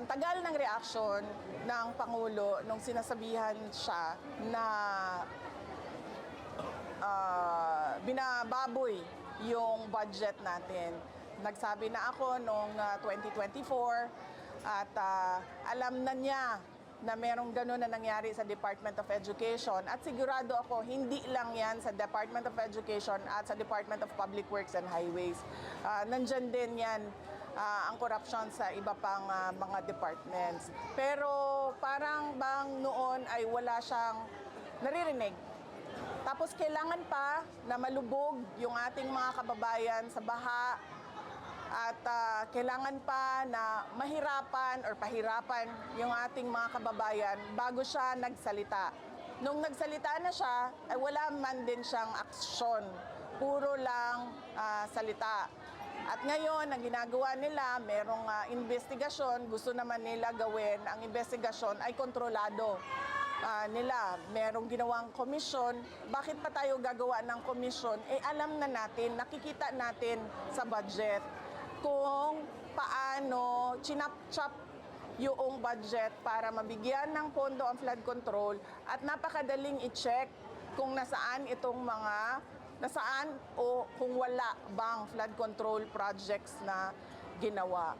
ang tagal ng reaksyon ng Pangulo nung sinasabihan siya na ah, binababoy yung budget natin. Nagsabi na ako noong ah, 2024 at ah, alam na niya na merong gano'n na nangyari sa Department of Education at sigurado ako hindi lang yan sa Department of Education at sa Department of Public Works and Highways. Ah, nandyan din yan ah, ang corruption sa iba pang ah, mga departments. Pero parang bang noon ay wala siyang naririnig tapos kailangan pa na malubog yung ating mga kababayan sa baha at ah, kailangan pa na mahirapan or pahirapan yung ating mga kababayan bago siya nagsalita. Nung nagsalita na siya, ay wala man din siyang aksyon. Puro lang ah, salita. At ngayon, ang ginagawa nila, merong ah, investigasyon, gusto naman nila gawin, ang investigasyon ay kontrolado ah, nila. Merong ginawang komisyon. Bakit pa tayo gagawa ng komisyon? Eh alam na natin, nakikita natin sa budget kung paano chinap-chop yung budget para mabigyan ng pondo ang flood control at napakadaling i-check kung nasaan itong mga nasaan o kung wala bang flood control projects na ginawa.